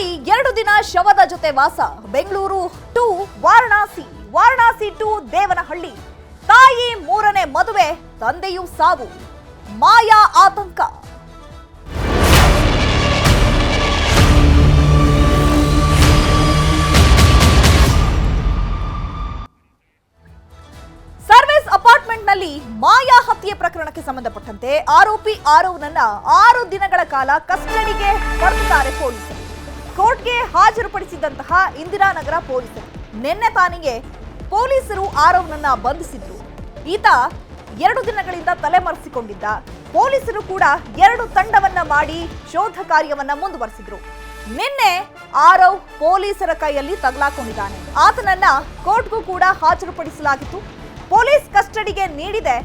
ಮಾಡಿ ಎರಡು ದಿನ ಶವದ ಜೊತೆ ವಾಸ. Bengaluru to Varanasi Varanasi to Devanahalli. ತಾಯಿ ಮೂರನೇ ಮದುವೆ, ತಂದೆಯೂ ಸಾವು. ಮಾಯಾ ಆತಂಕ. ಸರ್ವಿಸ್ ಅಪಾರ್ಟ್ಮೆಂಟ್ನಲ್ಲಿ ಮಾಯಾ ಹತ್ಯೆ ಪ್ರಕರಣಕ್ಕೆ ಸಂಬಂಧಪಟ್ಟಂತೆ ಆರೋಪಿ ಆರವ್ನನ್ನ ಆರು ದಿನಗಳ ಕಾಲ ಕಸ್ಟಡಿಗೆ ಪಡೆದಿದ್ದಾರೆ ಪೊಲೀಸರು. ಕೋರ್ಟ್ಗೆ ಹಾಜರುಪಡಿಸಿದಂತಹ ಇಂದಿರಾನಗರ ಪೊಲೀಸರು. ನಿನ್ನೆ ತಾನಿಗೆ ಪೊಲೀಸರು ಆರವ್ನನ್ನ ಬಂಧಿಸಿದ್ರು. ಈತ ಎರಡು ದಿನಗಳಿಂದ ತಲೆಮರೆಸಿಕೊಂಡಿದ್ದ. ಪೊಲೀಸರು ಕೂಡ ಎರಡು ತಂಡವನ್ನ ಮಾಡಿ ಶೋಧ ಕಾರ್ಯವನ್ನ ಮುಂದುವರೆಸಿದ್ರು. ನಿನ್ನೆ ಆರವ್ ಪೊಲೀಸರ ಕೈಯಲ್ಲಿ ತಗಲಾಕೊಂಡಿದ್ದಾನೆ. ಆತನನ್ನ ಕೋರ್ಟ್ಗೂ ಕೂಡ ಹಾಜರುಪಡಿಸಲಾಗಿತ್ತು. ಪೊಲೀಸ್ ಕಸ್ಟಡಿಗೆ ನೀಡಿದೆ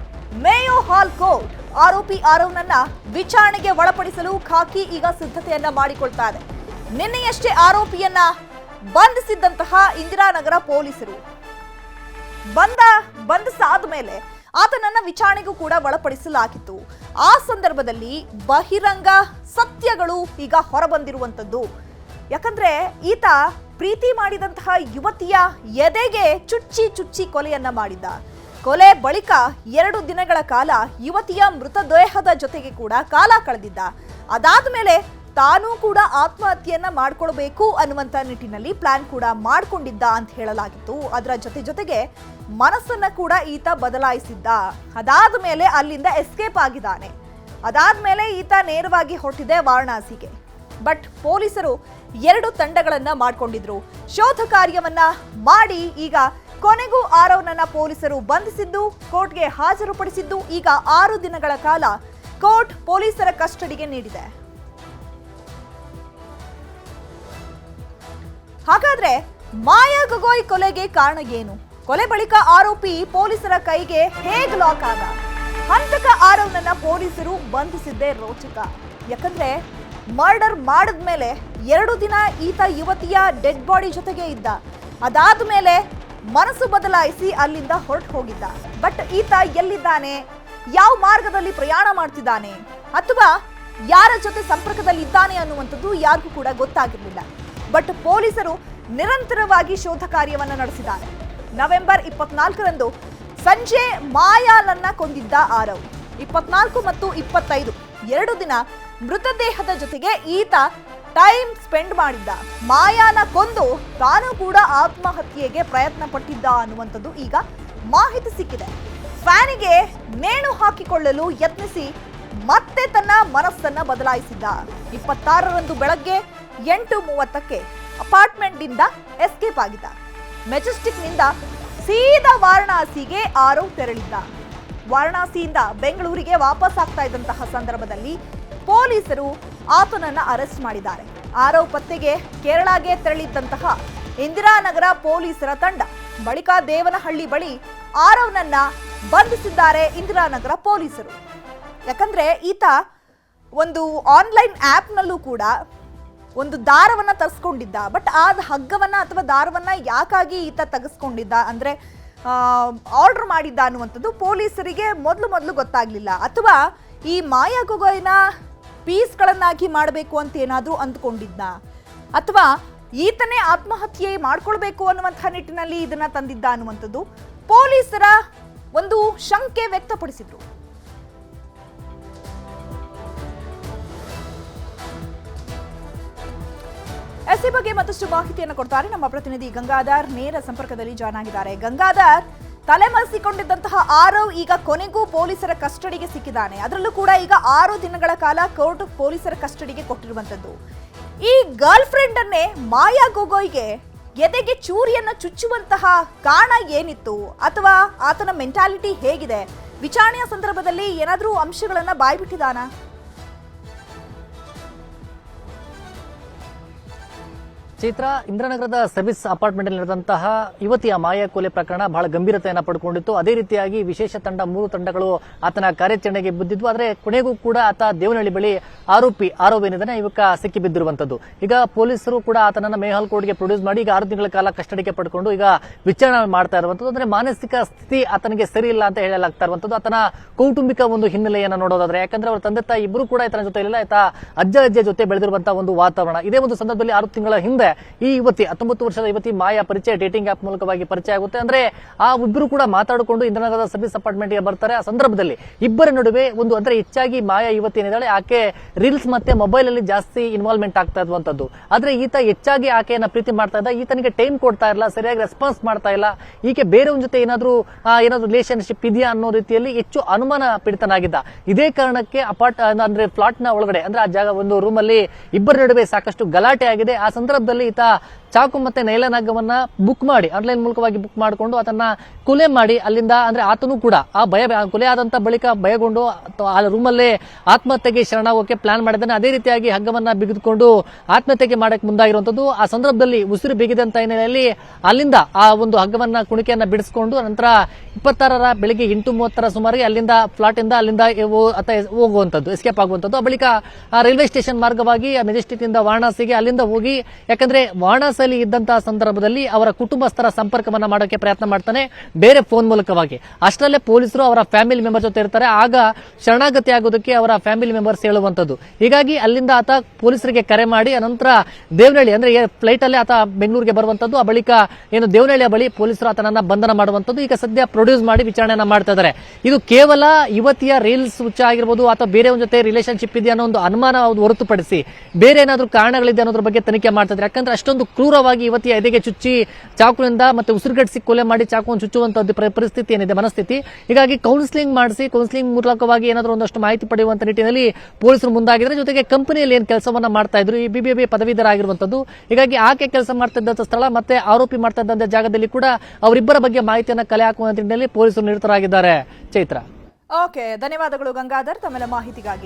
ಮೇಯೋ ಹಾಲ್ ಕೋರ್ಟ್. ಆರೋಪಿ ಆರವ್ನನ್ನ ವಿಚಾರಣೆಗೆ ಒಳಪಡಿಸಲು ಖಾಕಿ ಈಗ ಸಿದ್ಧತೆಯನ್ನ ಮಾಡಿಕೊಳ್ತಾ ಇದೆ. ನಿನ್ನೆಯಷ್ಟೇ ಆರೋಪಿಯನ್ನ ಬಂಧಿಸಿದ್ದಂತಹ ಇಂದಿರಾನಗರ ಪೊಲೀಸರು. ಬಂದ ಬಂಧಿಸಾದ ಮೇಲೆ ಆತನನ್ನ ವಿಚಾರಣೆಗೂ ಕೂಡ ಒಳಪಡಿಸಲಾಗಿತ್ತು. ಆ ಸಂದರ್ಭದಲ್ಲಿ ಬಹಿರಂಗ ಸತ್ಯಗಳು ಈಗ ಹೊರಬಂದಿರುವಂತದ್ದು ಯಾಕಂದ್ರೆ ಈತ ಪ್ರೀತಿ ಮಾಡಿದಂತಹ ಯುವತಿಯ ಎದೆಗೆ ಚುಚ್ಚಿ ಚುಚ್ಚಿ ಕೊಲೆಯನ್ನ ಮಾಡಿದ್ದ. ಕೊಲೆ ಬಳಿಕ ಎರಡು ದಿನಗಳ ಕಾಲ ಯುವತಿಯ ಮೃತದೇಹದ ಜೊತೆಗೆ ಕೂಡ ಕಾಲ ಕಳೆದಿದ್ದ. ಅದಾದ ಮೇಲೆ ತಾನೂ ಕೂಡ ಆತ್ಮಹತ್ಯೆಯನ್ನ ಮಾಡ್ಕೊಳ್ಬೇಕು ಅನ್ನುವಂತ ನಿಟ್ಟಿನಲ್ಲಿ ಪ್ಲಾನ್ ಕೂಡ ಮಾಡ್ಕೊಂಡಿದ್ದ ಅಂತ ಹೇಳಲಾಗಿತ್ತು. ಅದರ ಜೊತೆ ಜೊತೆಗೆ ಮನಸ್ಸನ್ನ ಕೂಡ ಈತ ಬದಲಾಯಿಸಿದ್ದ. ಅದಾದ ಮೇಲೆ ಅಲ್ಲಿಂದ ಎಸ್ಕೇಪ್ ಆಗಿದ್ದಾನೆ. ಅದಾದ್ಮೇಲೆ ಈತ ನೇರವಾಗಿ ಹೊರಟಿದೆ ವಾರಣಾಸಿಗೆ. ಬಟ್ ಪೊಲೀಸರು ಎರಡು ತಂಡಗಳನ್ನ ಮಾಡ್ಕೊಂಡಿದ್ರು. ಶೋಧ ಕಾರ್ಯವನ್ನ ಮಾಡಿ ಈಗ ಕೊನೆಗೂ ಆರವ್ನನ್ನ ಪೊಲೀಸರು ಬಂಧಿಸಿದ್ದು, ಕೋರ್ಟ್ಗೆ ಹಾಜರುಪಡಿಸಿದ್ದು ಈಗ ಆರು ದಿನಗಳ ಕಾಲ ಕೋರ್ಟ್ ಪೊಲೀಸರ ಕಸ್ಟಡಿಗೆ ನೀಡಿದೆ. ಹಾಗಾದ್ರೆ ಮಾಯಾ ಗಗೋಯ್ ಕೊಲೆಗೆ ಕಾರಣ ಏನು? ಕೊಲೆ ಬಳಿಕ ಆರೋಪಿ ಪೊಲೀಸರ ಕೈಗೆ ಹೇಗ್ ಲಾಕ್ ಆಗ ಹಂತಕ ಆರವ್ನನ್ನ ಪೊಲೀಸರು ಬಂಧಿಸಿದ್ದೇ ರೋಚಕ. ಯಾಕಂದ್ರೆ ಮರ್ಡರ್ ಮಾಡಿದ್ಮೇಲೆ ಎರಡು ದಿನ ಈತ ಯುವತಿಯ ಡೆಡ್ ಬಾಡಿ ಜೊತೆಗೆ ಇದ್ದ. ಅದಾದ ಮೇಲೆ ಮನಸ್ಸು ಬದಲಾಯಿಸಿ ಅಲ್ಲಿಂದ ಹೊರಟು ಹೋಗಿದ್ದ. ಬಟ್ ಈತ ಎಲ್ಲಿದ್ದಾನೆ? ಯಾವ ಮಾರ್ಗದಲ್ಲಿ ಪ್ರಯಾಣ ಮಾಡ್ತಿದ್ದಾನೆ? ಅಥವಾ ಯಾರ ಜೊತೆ ಸಂಪರ್ಕದಲ್ಲಿ ಇದ್ದಾನೆ ಅನ್ನುವಂಥದ್ದು ಯಾರಿಗೂ ಕೂಡ ಗೊತ್ತಾಗಿರಲಿಲ್ಲ. ಬಟ್ ಪೊಲೀಸರು ನಿರಂತರವಾಗಿ ಶೋಧ ಕಾರ್ಯವನ್ನು ನಡೆಸಿದ್ದಾರೆ. ನವೆಂಬರ್ ಇಪ್ಪತ್ನಾಲ್ಕರಂದು ಸಂಜೆ ಮಾಯಾಲನ್ನ ಕೊಂದಿದ್ದ ಆರವ್. ಇಪ್ಪತ್ನಾಲ್ಕು ಮತ್ತು ಇಪ್ಪತ್ತೈದು, ಎರಡು ದಿನ ಮೃತದೇಹದ ಜೊತೆಗೆ ಈತ ಟೈಮ್ ಸ್ಪೆಂಡ್ ಮಾಡಿದ್ದ. ಮಾಯಾನ ಕೊಂದು ತಾನು ಕೂಡ ಆತ್ಮಹತ್ಯೆಗೆ ಪ್ರಯತ್ನ ಪಟ್ಟಿದ್ದ ಅನ್ನುವಂಥದ್ದು ಈಗ ಮಾಹಿತಿ ಸಿಕ್ಕಿದೆ. ಫ್ಯಾನಿಗೆ ನೇಣು ಹಾಕಿಕೊಳ್ಳಲು ಯತ್ನಿಸಿ ಮತ್ತೆ ತನ್ನ ಮನಸ್ಸನ್ನ ಬದಲಾಯಿಸಿದ್ದ. ಇಪ್ಪತ್ತಾರರಂದು ಬೆಳಗ್ಗೆ ಎಂಟು ಮೂವತ್ತಕ್ಕೆ ಅಪಾರ್ಟ್ಮೆಂಟ್ನಿಂದ ಎಸ್ಕೇಪ್ ಆಗಿದ್ದ ಮೆಜೆಸ್ಟಿಕ್ನಿಂದ ಸೀದಾ ವಾರಣಾಸಿಗೆ ಆರವ್ ತೆರಳಿದ್ದ. ವಾರಣಾಸಿಯಿಂದ ಬೆಂಗಳೂರಿಗೆ ವಾಪಸ್ ಆಗ್ತಾ ಇದ್ದಂತಹ ಸಂದರ್ಭದಲ್ಲಿ ಪೊಲೀಸರು ಆತನನ್ನ ಅರೆಸ್ಟ್ ಮಾಡಿದ್ದಾರೆ. ಆರವ್ ಪತ್ತೆಗೆ ಕೇರಳಗೆ ತೆರಳಿದ್ದಂತಹ ಇಂದಿರಾನಗರ ಪೊಲೀಸರ ತಂಡ ಬಳಿಕ ದೇವನಹಳ್ಳಿ ಬಳಿ ಆರವ್ನನ್ನ ಬಂಧಿಸಿದ್ದಾರೆ ಇಂದಿರಾನಗರ ಪೊಲೀಸರು. ಯಾಕಂದ್ರೆ ಈತ ಒಂದು ಆನ್ಲೈನ್ ಆ್ಯಪ್ನಲ್ಲೂ ಕೂಡ ಒಂದು ದಾರವನ್ನ ತರಿಸ್ಕೊಂಡಿದ್ದ ಬಟ್ ಆ ಹಗ್ಗವನ್ನ ಅಥವಾ ದಾರವನ್ನ ಯಾಕಾಗಿ ಈತ ತೆಗೆಸ್ಕೊಂಡಿದ್ದ ಅಂದ್ರೆ ಆರ್ಡರ್ ಮಾಡಿದ್ದ ಅನ್ನುವಂಥದ್ದು ಪೊಲೀಸರಿಗೆ ಮೊದಲು ಮೊದಲು ಗೊತ್ತಾಗ್ಲಿಲ್ಲ. ಅಥವಾ ಈ ಮಾಯಾ ಗೊಗೊಯ್ನ ಪೀಸ್ಗಳನ್ನಾಗಿ ಮಾಡಬೇಕು ಅಂತ ಏನಾದರೂ ಅಂದ್ಕೊಂಡಿದ್ದ. ಅಥವಾ ಈತನೇ ಆತ್ಮಹತ್ಯೆ ಮಾಡ್ಕೊಳ್ಬೇಕು ಅನ್ನುವಂಥ ನಿಟ್ಟಿನಲ್ಲಿ ಇದನ್ನ ತಂದಿದ್ದ ಅನ್ನುವಂಥದ್ದು ಪೊಲೀಸರ ಒಂದು ಶಂಕೆ ವ್ಯಕ್ತಪಡಿಸಿದ್ರು. ಎಸ್ ಬಗ್ಗೆ ಮತ್ತಷ್ಟು ಮಾಹಿತಿಯನ್ನು ಕೊಡ್ತಾರೆ ನಮ್ಮ ಪ್ರತಿನಿಧಿ ಗಂಗಾಧರ್. ನೇರ ಸಂಪರ್ಕದಲ್ಲಿ ಜಾಯ್ನ್ ಆಗಿದ್ದಾರೆ. ಗಂಗಾಧರ್, ತಲೆಮರೆಸಿಕೊಂಡಿದ್ದಂತಹ ಆರವ್ ಈಗ ಕೊನೆಗೂ ಪೊಲೀಸರ ಕಸ್ಟಡಿಗೆ ಸಿಕ್ಕಿದ್ದಾನೆ. ಅದರಲ್ಲೂ ಕೂಡ ಈಗ ಆರು ದಿನಗಳ ಕಾಲ ಕೋರ್ಟ್ ಪೊಲೀಸರ ಕಸ್ಟಡಿಗೆ ಕೊಟ್ಟಿರುವಂತದ್ದು. ಈ ಗರ್ಲ್ ಫ್ರೆಂಡ್ ಅನ್ನೇ ಮಾಯಾ ಗೊಗೊಯ್ಗೆ ಎದೆಗೆ ಚೂರಿಯನ್ನ ಚುಚ್ಚುವಂತಹ ಕಾರಣ ಏನಿತ್ತು? ಅಥವಾ ಆತನ ಮೆಂಟಾಲಿಟಿ ಹೇಗಿದೆ? ವಿಚಾರಣೆಯ ಸಂದರ್ಭದಲ್ಲಿ ಏನಾದರೂ ಅಂಶಗಳನ್ನ ಬಾಯ್ಬಿಟ್ಟಿದಾನಾ ಚೈತ್ರ, ಇಂದ್ರನಗರದ ಸರ್ವಿಸ್ ಅಪಾರ್ಟ್ಮೆಂಟ್ ಅಲ್ಲಿ ನಡೆದಂತಹ ಯುವತಿಯ ಮಾಯಾ ಕೊಲೆ ಪ್ರಕರಣ ಬಹಳ ಗಂಭೀರತೆಯನ್ನು ಪಡ್ಕೊಂಡಿತ್ತು. ಅದೇ ರೀತಿಯಾಗಿ ವಿಶೇಷ ತಂಡ, ಮೂರು ತಂಡಗಳು ಆತನ ಕಾರ್ಯಾಚರಣೆಗೆ ಬಿದ್ದಿದ್ವು. ಆದರೆ ಕೊನೆಗೂ ಕೂಡ ಆತ ದೇವನಹಳ್ಳಿ ಬಳಿ ಆರೋಪಿ ಆರೋಪಿ ಏನಿದ್ದಾನೆ ಇವಕ್ಕ ಸಿಕ್ಕಿ ಬಿದ್ದಿರುವಂತದ್ದು ಈಗ ಪೊಲೀಸರು ಕೂಡ ಆತನನ್ನ ಮೇಹಲ್ ಕೋರ್ಟ್ಗೆ ಪ್ರೊಡ್ಯೂಸ್ ಮಾಡಿ ಈಗ ಆರು ತಿಂಗಳ ಕಾಲ ಕಸ್ಟಡಿಗೆ ಪಡ್ಕೊಂಡು ಈಗ ವಿಚಾರಣೆ ಮಾಡ್ತಾ ಇರುವಂತದ್ದು ಅಂದ್ರೆ ಮಾನಸಿಕ ಸ್ಥಿತಿ ಆತನಿಗೆ ಸರಿ ಇಲ್ಲ ಅಂತ ಹೇಳಲಾಗ್ತಾ ಇರುವಂತದ್ದು ಆತನ ಕೌಟುಂಬಿಕ ಒಂದು ಹಿನ್ನೆಲೆಯನ್ನು ನೋಡೋದಾದ್ರೆ, ಯಾಕಂದ್ರೆ ಅವರ ತಂದೆ ತಾಯಿ ಇಬ್ಬರು ಕೂಡ ಆತನ ಜೊತೆ ಇಲ್ಲ ಆಯ್ತಾ ಅಜ್ಜ ಅಜ್ಜ ಜೊತೆ ಬೆಳೆದಿರುವಂತಹ ಒಂದು ವಾತಾವರಣ. ಇದೇ ಒಂದು ಸಂದರ್ಭದಲ್ಲಿ ಆರು ತಿಂಗಳ ಹಿಂದೆ ಈ ಯುವತಿ, ಹತ್ತೊಂಬತ್ತು ವರ್ಷದ ಯುವತಿ ಮಾಯಾ ಪರಿಚಯ ಡೇಟಿಂಗ್ ಆಪ್ ಮೂಲಕವಾಗಿ ಪರಿಚಯ ಆಗುತ್ತೆ. ಅಂದ್ರೆ ಆ ಇಬ್ಬರು ಕೂಡ ಮಾತಾಡಿಕೊಂಡು ಇಂದ್ರನಗರದ ಸರ್ವಿಸ್ ಅಪಾರ್ಟ್ಮೆಂಟ್ಗೆ ಬರ್ತಾರೆ. ಆ ಸಂದರ್ಭದಲ್ಲಿ ಇಬ್ಬರ ನಡುವೆ ಒಂದು ಅಂದ್ರೆ ಹೆಚ್ಚಾಗಿ ಮಾಯಾ ಯುವತಿ ಏನಿದ್ದಾಳೆ, ಆಕೆ ರೀಲ್ಸ್ ಮತ್ತೆ ಮೊಬೈಲ್ ಅಲ್ಲಿ ಜಾಸ್ತಿ ಇನ್ವಾಲ್ವ್ಮೆಂಟ್ ಆಗ್ತಾ ಇರುವಂತದ್ದು. ಆದ್ರೆ ಈತ ಹೆಚ್ಚಾಗಿ ಆಕೆಯನ್ನ ಪ್ರೀತಿ ಮಾಡ್ತಾ ಇದ್ದ. ಈತನಿಗೆ ಟೈಮ್ ಕೊಡ್ತಾ ಇಲ್ಲ ಸರಿಯಾಗಿ ರೆಸ್ಪಾನ್ಸ್ ಮಾಡ್ತಾ ಇಲ್ಲ. ಈಕೆ ಬೇರೆಯವ್ರ ಜೊತೆ ಏನಾದ್ರು ಏನಾದ್ರೂ ರಿಲೇಶನ್ಶಿಪ್ ಇದೆಯಾ ಅನ್ನೋ ರೀತಿಯಲ್ಲಿ ಹೆಚ್ಚು ಅನುಮಾನ ಪೀಡಿತನಾಗಿದ್ದ. ಇದೇ ಕಾರಣಕ್ಕೆ ಅಪಾರ್ಟ್ ಅಂದ್ರೆ ಫ್ಲಾಟ್ನ ಒಳಗಡೆ, ಅಂದ್ರೆ ಆ ಜಾಗ, ಒಂದು ರೂಮ್ ಅಲ್ಲಿ ಇಬ್ಬರ ನಡುವೆ ಸಾಕಷ್ಟು ಗಲಾಟೆ ಆಗಿದೆ. ಆ ಸಂದರ್ಭದಲ್ಲಿ ಈತ ಚಾಕು ಮತ್ತೆ ನೈಲನಾಗವನ್ನ ಬುಕ್ ಮಾಡಿ ಆನ್ಲೈನ್ ಮೂಲಕವಾಗಿ ಬುಕ್ ಮಾಡಿಕೊಂಡು ಅದನ್ನ ಕೊಲೆ ಮಾಡಿ, ಅಲ್ಲಿಂದ ಅಂದ್ರೆ ಆತನು ಕೂಡ ಆ ಭಯ ಕೊಲೆ ಆದಂತ ಬಳಿಕ ಭಯಗೊಂಡು ಆ ರೂಮಲ್ಲೇ ಆತ್ಮಹತ್ಯೆಗೆ ಶರಣಾಗೋಕೆ ಪ್ಲಾನ್ ಮಾಡಿದ್ದಾನೆ. ಅದೇ ರೀತಿಯಾಗಿ ಹಗ್ಗವನ್ನ ಬಿಗಿದುಕೊಂಡು ಆತ್ಮಹತ್ಯೆಗೆ ಮಾಡಕ್ಕೆ ಮುಂದಾಗಿರುವಂತದ್ದು ಆ ಸಂದರ್ಭದಲ್ಲಿ ಉಸಿರು ಬಿಗಿದಂತ ಹಿನ್ನೆಲೆಯಲ್ಲಿ ಅಲ್ಲಿಂದ ಆ ಒಂದು ಹಗ್ಗವನ್ನ ಕುಣಿಕೆಯನ್ನ ಬಿಡಿಸಿಕೊಂಡು, ನಂತರ ಇಪ್ಪತ್ತಾರರ ಬೆಳಿಗ್ಗೆ ಎಂಟು ಮೂವತ್ತರ ಸುಮಾರಿಗೆ ಅಲ್ಲಿಂದ ಫ್ಲಾಟ್ ಇಂದ ಅಲ್ಲಿಂದ ಹೋಗುವಂತದ್ದು ಎಸ್ಕೇಪ್ ಆಗುವಂತದ್ದು ಆ ಬಳಿಕ ಆ ರೈಲ್ವೆ ಸ್ಟೇಷನ್ ಮಾರ್ಗವಾಗಿ ಮೆಜೆಸ್ಟಿಕ್ ಇಂದ ವಾರಣಾಸಿಗೆ ಅಲ್ಲಿಂದ ಹೋಗಿ, ಯಾಕಂದ್ರೆ ವಾರಣಾಸಿಯಲ್ಲಿ ಇದ್ದಂತಹ ಸಂದರ್ಭದಲ್ಲಿ ಅವರ ಕುಟುಂಬಸ್ಥರ ಸಂಪರ್ಕವನ್ನ ಮಾಡೋಕೆ ಪ್ರಯತ್ನ ಮಾಡ್ತಾನೆ. ಬೇರೆ ಫೋನ್ ಮೂಲಕವಾಗಿ. ಅಷ್ಟರಲ್ಲೇ ಪೊಲೀಸರು ಅವರ ಫ್ಯಾಮಿಲಿ ಮೆಂಬರ್ ಜೊತೆ ಇರ್ತಾರೆ. ಆಗ ಶರಣಾಗತಿ ಆಗೋದಕ್ಕೆ ಅವರ ಫ್ಯಾಮಿಲಿ ಮೆಂಬರ್ಸ್ ಹೇಳುವಂತದ್ದು ಹೀಗಾಗಿ ಅಲ್ಲಿಂದ ಆತ ಪೊಲೀಸರಿಗೆ ಕರೆ ಮಾಡಿ, ಅನಂತರ ದೇವನಹಳ್ಳಿ, ಅಂದ್ರೆ ಫ್ಲೈಟ್ ಅಲ್ಲೇ ಆತ ಬೆಂಗಳೂರಿಗೆ ಬರುವಂತದ್ದು ಆ ಬಳಿಕ ಏನು ದೇವನಹಳ್ಳಿಯ ಬಳಿ ಪೊಲೀಸರು ಆತನನ್ನ ಬಂಧನ ಮಾಡುವಂತದ್ದು ಈಗ ಸದ್ಯ ಪ್ರೊಡ್ಯೂಸ್ ಮಾಡಿ ವಿಚಾರಣೆಯನ್ನ ಮಾಡ್ತಾ ಇದ್ದಾರೆ. ಇದು ಕೇವಲ ಯುವತಿಯ ರೀಲ್ಸ್ ಹುಚ್ಚ ಆಗಿರ್ಬೋದು ಅಥವಾ ಬೇರೆ ಒಂದ್ ಜೊತೆ ರಿಲೇಶನ್ಶಿಪ್ ಇದೆ ಅನ್ನೋ ಒಂದು ಅನುಮಾನ ಹೊರತುಪಡಿಸಿ ಬೇರೆ ಏನಾದ್ರೂ ಕಾರಣಗಳಿದೆ ಅನ್ನೋದ್ರ ಬಗ್ಗೆ ತನಿಖೆ ಮಾಡ್ತಾ ಇದ್ದಾರೆ. ಯಾಕಂದ್ರೆ ಅಷ್ಟೊಂದು ಕ್ರೂರವಾಗಿ ಯುವತಿಯ ಎದೆಗೆ ಚುಚ್ಚಿ ಚಾಕುವಿಂದ ಮತ್ತೆ ಉಸಿರುಗಟ್ಟಿಸಿ ಕೊಲೆ ಮಾಡಿ ಚಾಕುವನ್ನು ಚುಚ್ಚುವಂತ ಪ್ರ- ಪರಿಸ್ಥಿತಿ ಏನಿದೆ, ಮನಸ್ಥಿತಿ. ಹೀಗಾಗಿ ಕೌನ್ಸಿಲಿಂಗ್ ಮಾಡಿಸಿ ಕೌನ್ಸಿಲಿಂಗ್ ಮೂಲಕವಾಗಿ ಏನಾದರೂ ಒಂದಷ್ಟು ಮಾಹಿತಿ ಪಡೆಯುವಂತ ನಿಟ್ಟಿನಲ್ಲಿ ಪೊಲೀಸರು ಮುಂದಾಗಿದ್ರೆ ಜೊತೆಗೆ ಕಂಪನಿಯಲ್ಲಿ ಏನು ಕೆಲಸವನ್ನ ಮಾಡ್ತಾ ಇದ್ರು, ಈ ಬಿಬಿಎಬಿ ಪದವೀಧರ ಆಗಿರುವಂತದ್ದು ಹೀಗಾಗಿ ಆಕೆ ಕೆಲಸ ಮಾಡ್ತಾ ಇದ್ದಂತ ಸ್ಥಳ ಮತ್ತೆ ಆರೋಪಿ ಮಾಡ್ತಾ ಇದ್ದಂತ ಜಾಗದಲ್ಲಿ ಕೂಡ ಅವರಿಬ್ಬರ ಬಗ್ಗೆ ಮಾಹಿತಿಯನ್ನ ಕಲೆ ಹಾಕುವ ನಿಟ್ಟಿನಲ್ಲಿ ಪೊಲೀಸರು ನಿರತರಾಗಿದ್ದಾರೆ. ಚೈತ್ರ. ಓಕೆ ಧನ್ಯವಾದಗಳು ಗಂಗಾಧರ್. ತಮ್ಮೆಲ್ಲ ಮಾಹಿತಿಗಾಗಿ.